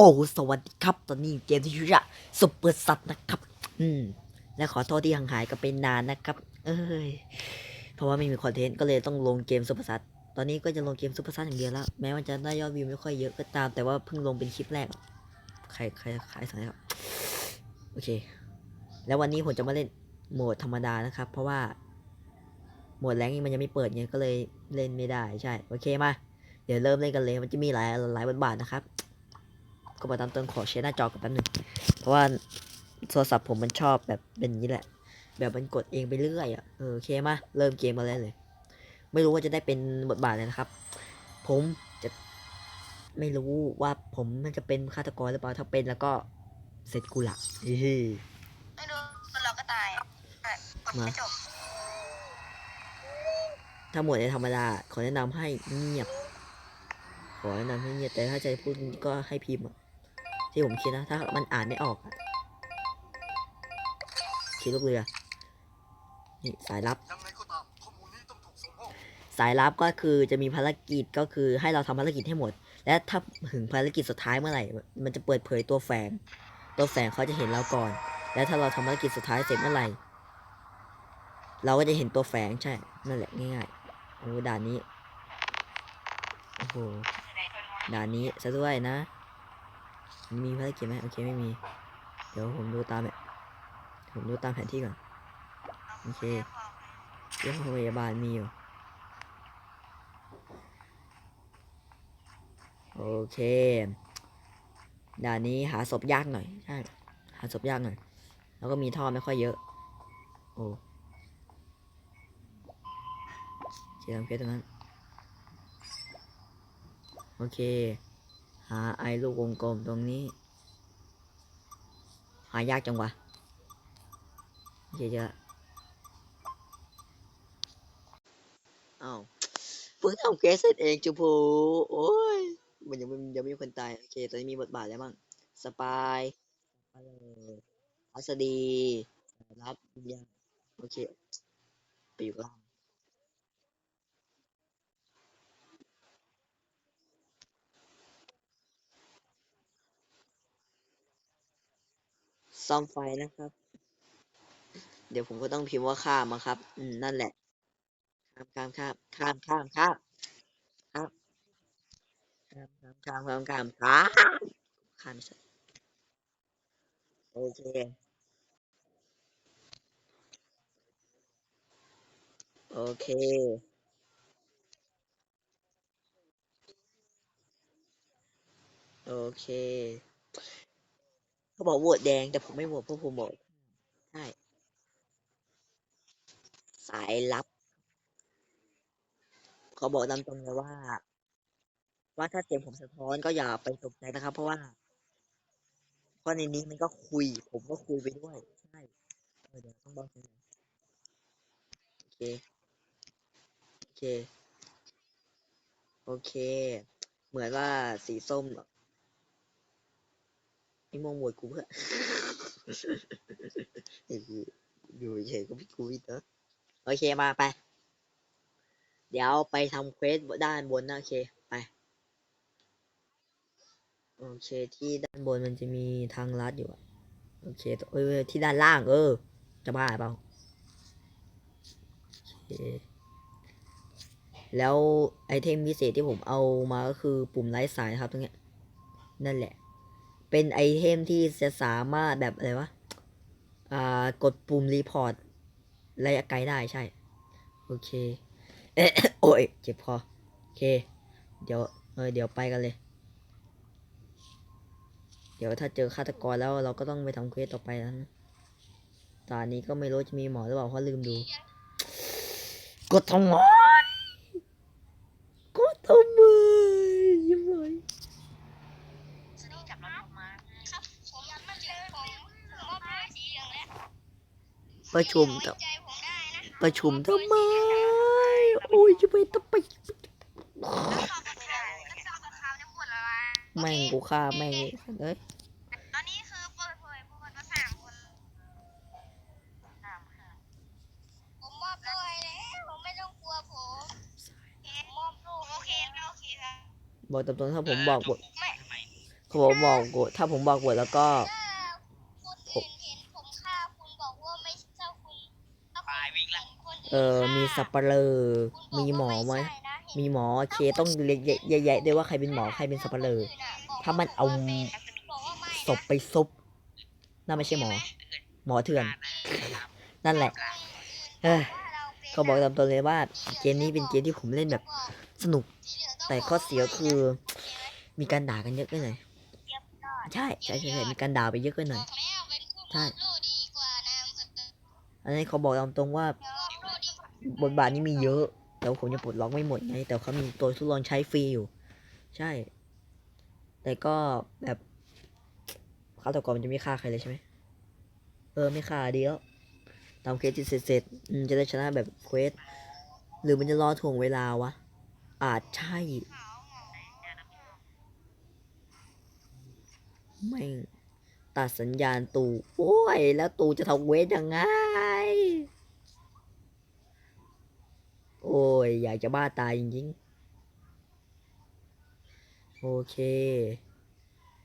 โอ้สวัสดีครับ ตอนนี้เกมที่ชื่อว่าซุปเปอร์ซัตนะครับ อืม และขอโทษที่ห่างหายกันไปนานนะครับ เอ้ย เพราะว่าไม่มีคอนเทนต์ก็เลยต้องลงเกมซุปเปอร์ซัตตอนนี้ก็จะลงเกมซุปเปอร์ซัตอย่างเดียวแล้ว แม้ว่าจะได้ยอดวิวไม่ค่อยเยอะก็ตาม แต่ว่าเพิ่งลงเป็นคลิปแรก ใครใครใครสั่งให้ครับ โอเค แล้ววันนี้ผมจะมาเล่นโหมดธรรมดานะครับ เพราะว่า โหมดแรงค์มันยังไม่เปิดไงก็เลยเล่นไม่ได้ ใช่ โอเคมา เดี๋ยวเริ่มเล่นกันเลย มันจะมีหลายหลายบทบาทนะครับ ก็มาตามเติมขอเชร์หน้าจอกันแป๊บหนึงเพราะว่าโทรศัพท์ผมมันชอบแบบเป็นอย่างนี้แหละ แบบมันกดเองไปเรื่อยอะเออโอเคมาเริ่มเกมมาเลยเลย ไม่รู้ว่าจะได้เป็นบทบาทเลยนะครับ ผมจะไม่รู้ว่าผมมันจะเป็นฆาตกรหรือเปล่าถ้าเป็นแล้วก็เสร็จกูละเฮ้ยไม่รู้เราก็ตายอะอะกดมาไม่จบถ้าหมวดในธรรมดา ขอแนะนำให้เงียบ ขอแนะนำให้เงียบแต่ถ้าจะพูดก็ให้พิมพ์อะ ที่ผมคิดนะ ถ้ามันอ่านไม่ออกคิดลูกเรือ นี่สายลับ สายลับก็คือจะมีภารกิจก็คือให้เราทำภารกิจให้หมด และถ้าถึงภารกิจสุดท้ายเมื่อไหร่ มันจะเปิดเผยตัวแฝง ตัวแฝงเขาจะเห็นเราก่อน และถ้าเราทำภารกิจสุดท้ายเสร็จเมื่อไหร่ เราก็จะเห็นตัวแฝงใช่ นั่นแหละง่ายๆ โอ้ด่านนี้ โอ้โหด่านนี้ซะด้วยนะ มีภารกิจไหมโอเคไม่มี เดี๋ยวผมดูตามแบบผมดูตามแผนที่ก่อน โอเคเรื่องโรงพยาบาลมีอยู่ โอเคด่านนี้หาศพยากหน่อยใช่หาศพยากหน่อย แล้วก็มีท่อไม่ค่อยเยอะ โอ้เขียนเพชรตรงนั้น โอเค หาไอ้ลูกวงกลมตรงนี้ หายากจังวะเคเจอละอ้าวเพิ่งทำเควสเสร็จเองจูพูโอ้ยมันยังไม่ยังไม่มีคนตาย โอเค ตอนนี้มีบทบาทแล้วบ้างสปายอะไรอัสดีรับวิญญาโอเค ไปอยู่ล่าง ซ่อมไฟนะครับ เดี๋ยวผมก็ต้องพิมพ์ว่าข้ามอะครับ อืมนั่นแหละ ข้ามข้ามข้ามข้ามข้ามข้ามข้ามข้ามข้ามข้ามข้ามข้ามข้ามไม่ใช่โอเคโอเคโอเค เขาบอกโหวตแดง แต่ผมไม่โหวตเพราะผมบอกใช่สายลับเขาบอกตามตรงเลยว่า ว่าถ้าเสียงผมสะท้อนก็อย่าไปตกใจนะครับ เพราะว่าเพราะในนี้มันก็คุย ผมก็คุยไปด้วย ใช่เดี๋ยวต้องบอกกันโอเค โอเค โอเค เหมือนว่าสีส้มเหรอ ไอ้มองหมวดกูเพื่อไอ้เหี้ยอยู่เฉยก็พี่กูอีกเนอโอเคมาไป เดี๋ยวไปทำเควสด้านบนนะโอเคไป โอเคที่ด้านบนมันจะมีทางลัดอยู่อะโอเคเอ้ยที่ด้านล่าง เออ จะบ้าเปล่าโอเคแล้วไอเทมพิเศษที่ผมเอามาก็คือปุ่มไร้สายครับตรงเนี้ยนั่นแหละ เป็นไอเทมที่จะสามารถแบบอะไรวะ อ่า กดปุ่มรีพอร์ตระยะไกลได้ใช่ โอเค เอ๊ะโอ้ย เจ็บคอ โอเค เดี๋ยว เออเดี๋ยวไปกันเลย เดี๋ยวถ้าเจอฆาตกรแล้วเราก็ต้องไปทำเควสต่อไปแล้วนะตอนนี้ก็ไม่รู้จะมีหมอหรือเปล่าเพราะลืมดู กดทำไมกดทำไมยังไง สนี่จับเราลงมา ครับผมยังไม่เจอผมผมว่าเป็นสีเหลืองแล้ว ประชุมไว้ต่อใจผมได้นะประชุมทำไมโอ้ยจะไปต้องไปแล้วข่าวกับข่าวแล้วข่าวกับข่าวจะปวดอะไรแม่งกูฆ่าแม่งเลยตอนนี้คือเปิดเผยพวกมันก็สามคนสามค่ะผมมอบตัวแล้วผมไม่ต้องกลัวผมผมมอบตัวโอเคนะโอเคครับบอกตามตรงถ้าผมบอกบทไม่เขาบอกบอกกดถ้าผมบอกกดแล้วก็ เออมีสับปะเลอมีหมอไหมมีหมอเคต้องเรียกแยะๆด้วยว่าใครเป็นหมอใครเป็นสับปะเลอถ้ามันเอาศพไปซุปน่าไม่ใช่หมอ หมอเถื่อน นั่นแหละเออเขาบอกตามตัวเลยว่าเกมนี้เป็นเกมที่ผมเล่นแบบสนุก แต่ข้อเสียคือ มีการด่ากันเยอะไปหน่อยใช่ใช่ใช่ใช่มีการด่าไปเยอะไปหน่อยใช่อันนี้เขาบอกตามตรงว่า บทบาทนี้มีเยอะ แต่ผมยังปลดล็อกไม่หมดไง แต่เขามีตัวทดลองใช้ฟรีอยู่ ใช่ แต่ก็แบบฆาตกรมันจะไม่ฆ่าใครเลยใช่ไหม เออไม่ฆ่าดีแล้วตามเควสที่เสร็จๆอืมจะได้ชนะแบบเควส หรือมันจะรอถ่วงเวลาวะ อาจใช่ ไม่ตัดสัญญาณตู โอ้ย แล้วตูจะทำเวทยังไง ย อยากจะบ้าตายจริงๆ โอเค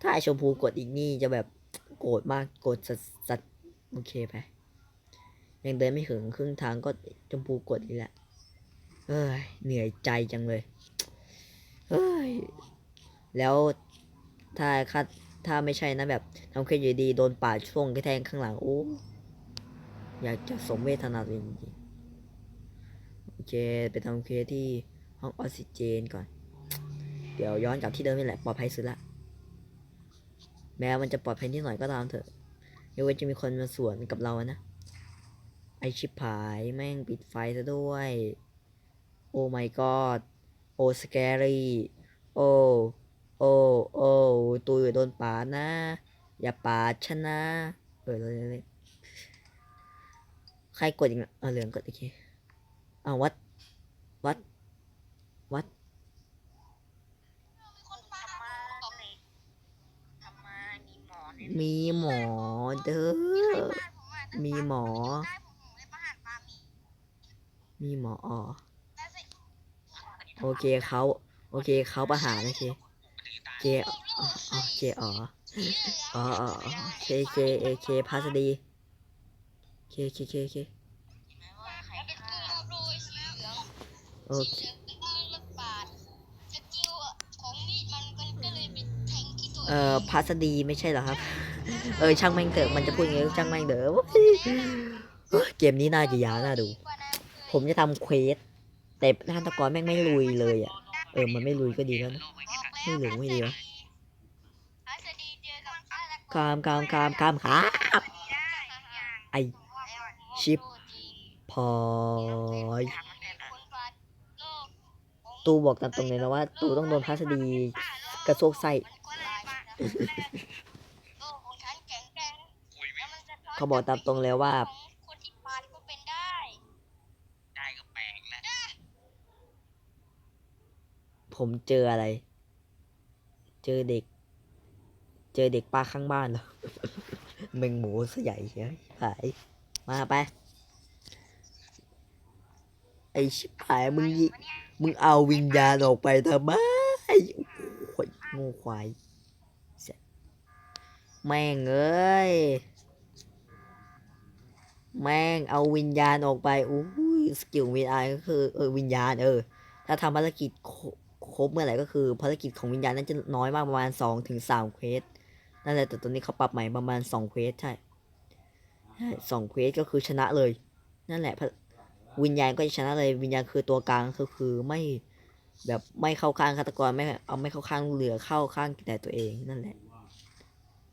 ถ้าไอชมพูกดอีกนี่จะแบบโกรธมากโกรธสัสสัสโอเคไป ยังเดินไม่ถึงครึ่งทางก็ชมพูกดอีกแล้วเอ้ยเหนื่อยใจจังเลยเฮ้ยแล้วถ้าคัดถ้าไม่ใช่นะแบบทำเคสอยู่ดีโดนป่าช่วงกระแทงข้างหลังโอ้อยากจะสมเวทนาตัวเองจริง โอเค ไปทำเคสที่ห้องออกซิเจนก่อน เดี๋ยวย้อนกลับที่เดิมนี่แหละ ปลอดภัยสุดละ แม้มันจะปลอดภัยนิดหน่อยก็ตามเถอะเดี๋ยวว่าจะมีคนมาสวนกับเรานะ ไอชิบหายแม่งปิดไฟซะด้วย โอ้ my god โอ้ scary โอ้โอ้โอ้ตูอย่โดนปาดนะ อย่าปาดฉันนะ เออเลยใครกดอีกนะเออเหลืองกดโอเค อาววัด วัด วัด มีหมอเด้อ มีหมอ มีหมออ๋อโอเคเขา โอเคเขาประหารโอเคเคอ๋อเคอ๋ออ๋ออ๋อเคเคเอเคพัสดีเคเคเคเค โอเคเอ่อพัสดีไม่ใช่เหรอครับ เออช่างแม่งเถอะมันจะพูดยังไงก็ช่างแม่งเถอะเฮ้ยเกมนี้น่าจะยาวน่าดู ผมจะทำเควสแต่ฆาตกรแม่งไม่ลุยเลยอะ เออ มันไม่ลุยก็ดีแล้วนะไม่เหลืองไม่ดีวะคามคามคามคามครับไอชิปพอย ตูบอกตามตรงเลยนะว่า ตูต้องโดนพัสดีกระโซกไส้เขาบอกตามตรงเลยว่าคนที่ปาดก็เป็นได้ได้ก็แปลกแล้วผมเจออะไร เจอเด็ก เจอเด็กป้าข้างบ้านเหรอเมงหมูสใหญ่เชียวหาย มาไปไอชิบหายมึงยิมึงเอาวิญญาณออกไปทำไมโอ้ยโงูควายเสียแม่งเอ้ย แม่งเอาวิญญาณออกไปอุ้ยสกิลวิญญาณก็คือเออวิญญาณเออ ถ้าทำภารกิจครบครบเมื่อไหร่ก็คือภารกิจของวิญญาณนั้นจะน้อยมากประมาณสองถึงสามเควสนั่นแหละแต่ตอนนี้เขาปรับใหม่ประมาณสองเควสใช่ใช่สองเควสก็คือชนะเลย นั่นแหละพระ วิญญาณก็จะชนะเลยวิญญาณคือตัวกลางก็คือไม่แบบไม่เข้าข้างฆาตกรไม่เอาไม่เข้าข้างเหลือเข้าข้างแต่ตัวเองนั่นแหละ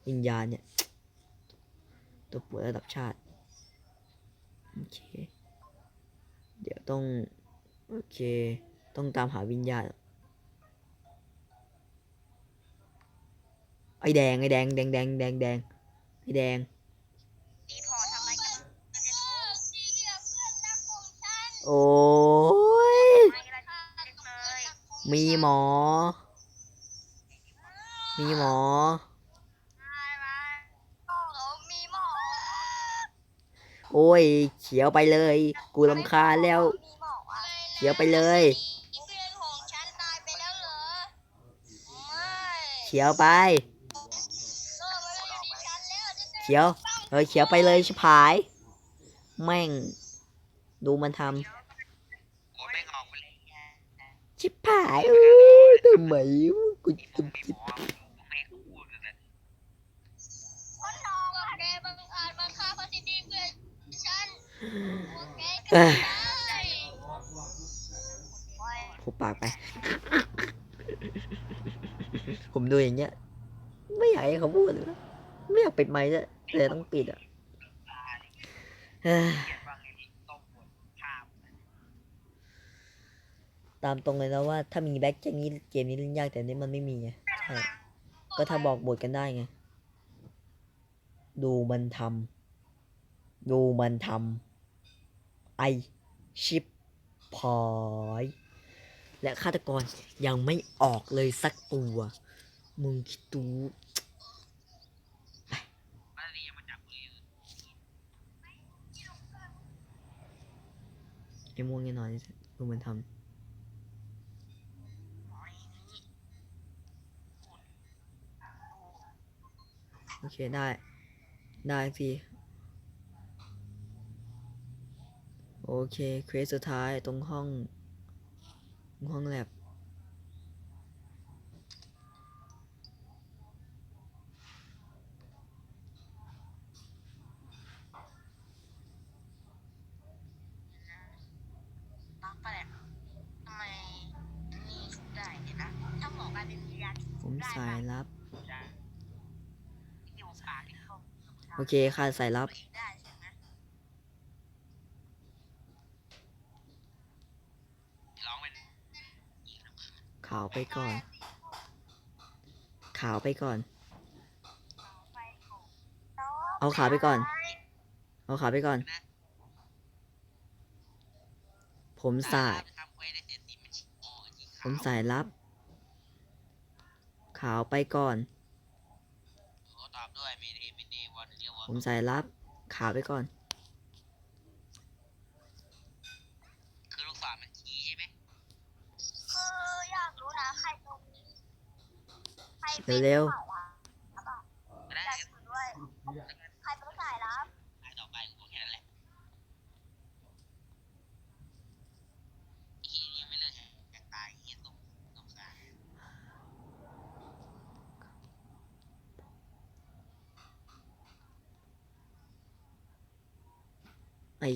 วิญญาณเนี่ย ตัวป่วยระดับชาติโอเคเดี๋ยวต้องโอเค ต้องตามหาวิญญาณไอแดงไอแดงแดงแดงแดงแดงไอแดง โอ้ย มีหมอ มีหมอ โอ้ย เขียวไปเลย กูรำคาญแล้ว เขียวไปเลยเขียวไปเขียวไป เขียว เออเขียวไปเลยชิบหาย แม่ง ดูมันทโอ้ยแม่งออกไปเลยแกำชิบหายเอ้ยทำไมกูจะไม่หมอแม่งก็พูดกันนะคนน้องอะแกบังอาจมาฆ่าพระสิทธิเพื่อนฉันพวกแกก็เอ้ยได้โอ้ยหุบปากไป ผมดูอย่างเงี้ย ไม่อยากให้เขาพูดเลยนะไม่อยากปิดไมค์เลยแต่ต้องปิดอะเอ้ย เกลียดฟังไอ้นี่ต้มหมดภาพ ตามตรงเลยนะว่าถ้ามีแบ็คอย่างนี้เกมนี้เล่นยากแต่นี้มันไม่มีไงใช่ก็ถ้าบอกบทกันได้ไง ดูมันทำดูมันทำไอชิปพอยและฆาตกรยังไม่ออกเลยสักตัวมึงคิดดูมันดีมาจับกูอยู่ไอ้ม่วงแน่นอนดูมันทำ อเคได้ ได้สิโอเคเควสสุดท้ายตรงห้องตรงห้องแลบ น้องแปลกทำไมนี่ชุบได้เดี๋ยวนะถ้าหมอกลายเป็นวิญญาณ ผมสายลับ ได้อยู่ปากที่เขา โอ เคค่ะสายลับตัวเองได้ใช่ไหมร้องไปขาวไปก่อน ขาวไปก่อน เอาขาวไปก่อน เอาขาวไปก่อน ผมสายทำไว้ได้เสร็จที่มันชิโอ้ที่ผมสายลับ ขาวไปก่อน เขาตอบด้วยไม่ได้ไม่ได้วันเรียกว่า ผมสายลับขาวไปก่อน คือลูกศรมันชี้ใช่ไหมคืออยากรู้นะ ใครตรงนี้ใครเป็นเร็วสายลับอะ ได้ อยากรู้ด้วยใครเป็นสายลับ ได้ต่อไปกูแค่นั้นแหละอียังไม่เลิกแหกตายเฮียตกตกสาย ไอ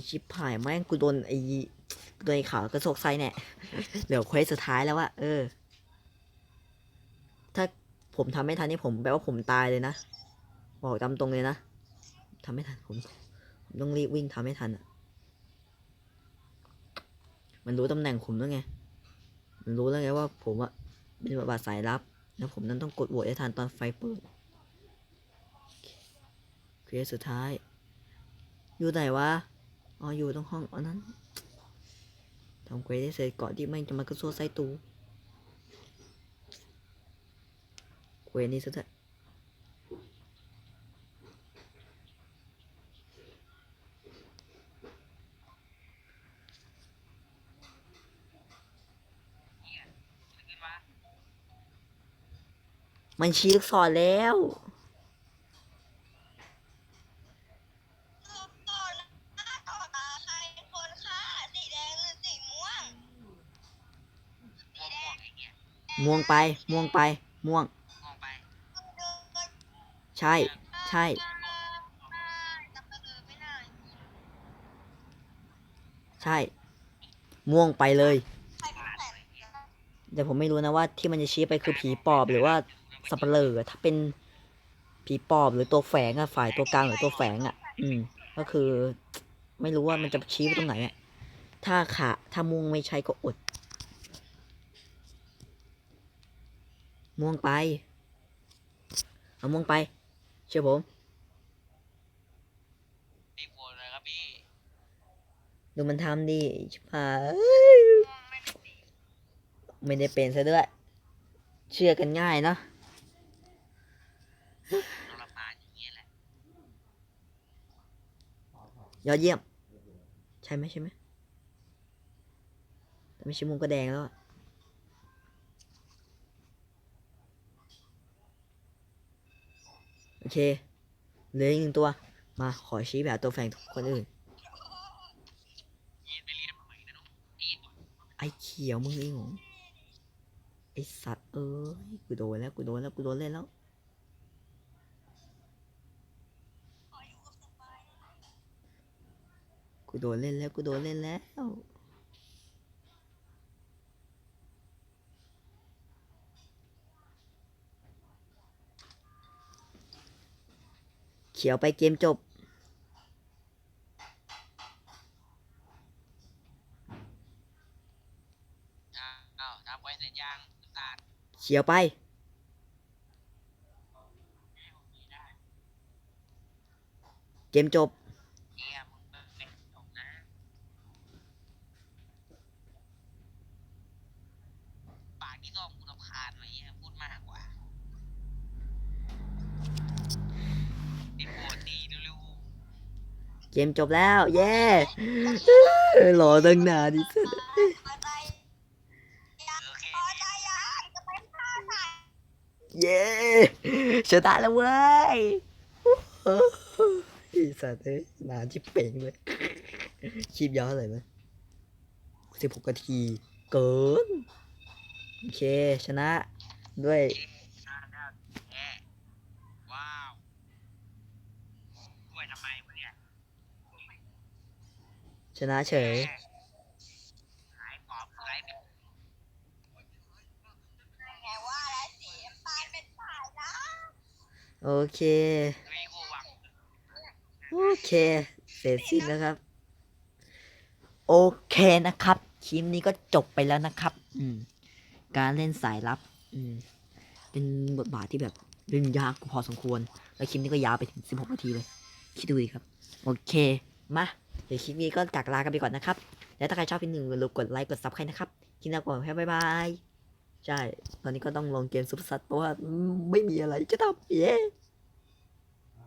ชิปหายแม่งกูโดนไอโดนไอขาวกระโซกไซแน่เหลือเควสสุดท้ายแล้วอะเออ ถ้าผมทำไม่ทันนี่ผมแปลว่าผมตายเลยนะ บอกตามตรงเลยนะทำไม่ทันผมผมต้องรีบวิ่งทำไม่ทันอะมันรู้ตำแหน่งผมแล้วไง มันรู้แล้วไงว่าผมอะเป็นบทบาทสายลับ แล้วผมนั้นต้องกดโหวตให้ทันตอนไฟเปิดเควสสุดท้าย อยู่ไหนวะ อ๋ออยู่ตรงห้องอันนั้นทำเควสได้เสร็จก่อนที่แม่งจะมากระโซวไส้ตูเควสนี้ซะเถอะมันชี้ลูกศรแล้ว ม่วงไป ม่วงไป ม่วง ใช่ ใช่ ใช่ ม่วงไปเลย แต่ผมไม่รู้นะว่าที่มันจะชี้ไปคือผีปอบหรือว่าสับเปลือถ้าเป็นผีปอบหรือตัวแฝงอะฝ่ายตัวกลางหรือตัวแฝงอะอืม ก็คือ ไม่รู้ว่ามันจะชี้ไปตรงไหนอะถ้าขาถ้าม่วงไม่ใช่ก็อด ม่วงไป เอาม่วงไป เชื่อผมรีบโวนเลยครับพี่ดูมันทำดิชิบหายไม่ได้เป็นซะด้วย เชื่อกันง่ายเนอะทรมานอย่างเงี้ยแหละยอดเยี่ยม ใช่ไหมใช่ไหมแต่ไม่ใช่มุมก็แดงแล้วอะโอ เคเหลืออีกหนึ่งตัว มาขอชี้แบบตัวแฝงคนอื่น ไอ้เขียวมึงเองหรอไอ้สัตว์เอ้ยกูโดนแล้วกูโดนแล้วกูโดนเล่นแล้วกูโดนเล่นแล้วกูโดนเล่นแล้ว เขียวไปเกมจบอ้าวอ้าวทำไว้เสร็จยังน้ำตาลเขียวไป เกมจบ เยี่ยมมึงเป็นจบนะปากที่ส้มกูรำคาญไว้เหี้ยพูดมากกว่าดีโปรดดี เกมจบแล้ว เย้รอตั้งนานดิสุดพอใจๆโอเคพอใจยังจะไปฆ่าสัตว์เย้ชนะแล้วเว้ยอ้สัตว์เอ้ยนานที่เป่งเลยคลิปย้อนเลยไหมสิบหกนาที เกิน โอเค ชนะด้วย น่าน่าแย่ว้าวด้วยทำไมวะเนี่ย ชนะเฉย หายปอบไรเป็น ไงว่าแล้วสีน้ำตาลเป็ ชนฝ่ายโอเคโกวังโอเค เสร็จสิ้นแล้วครับ โอเคนะครับคลิปนี้ก็จบไปแล้วนะครับ อืม การเล่นสายลับ อืม เป็นบทบาทที่แบบเล่นยากพอสมควร แล้วคลิปนี้ก็ยาวไปถึง 16 นาทีเลย คิดดูดิครับ โอเค มา เดี๋ยวคลิปนี้ก็จากลากันไปก่อนนะครับ แล้วถ้าใครชอบคลิปหนึ่งอย่าลืมกดไลค์กดซับใครนะครับคลิปหน้าก่อนแค่บ๊ายบายใช่ ตอนนี้ก็ต้องลงเกมซุปซัตเพราะว่าไม่มีอะไรจะทำเย้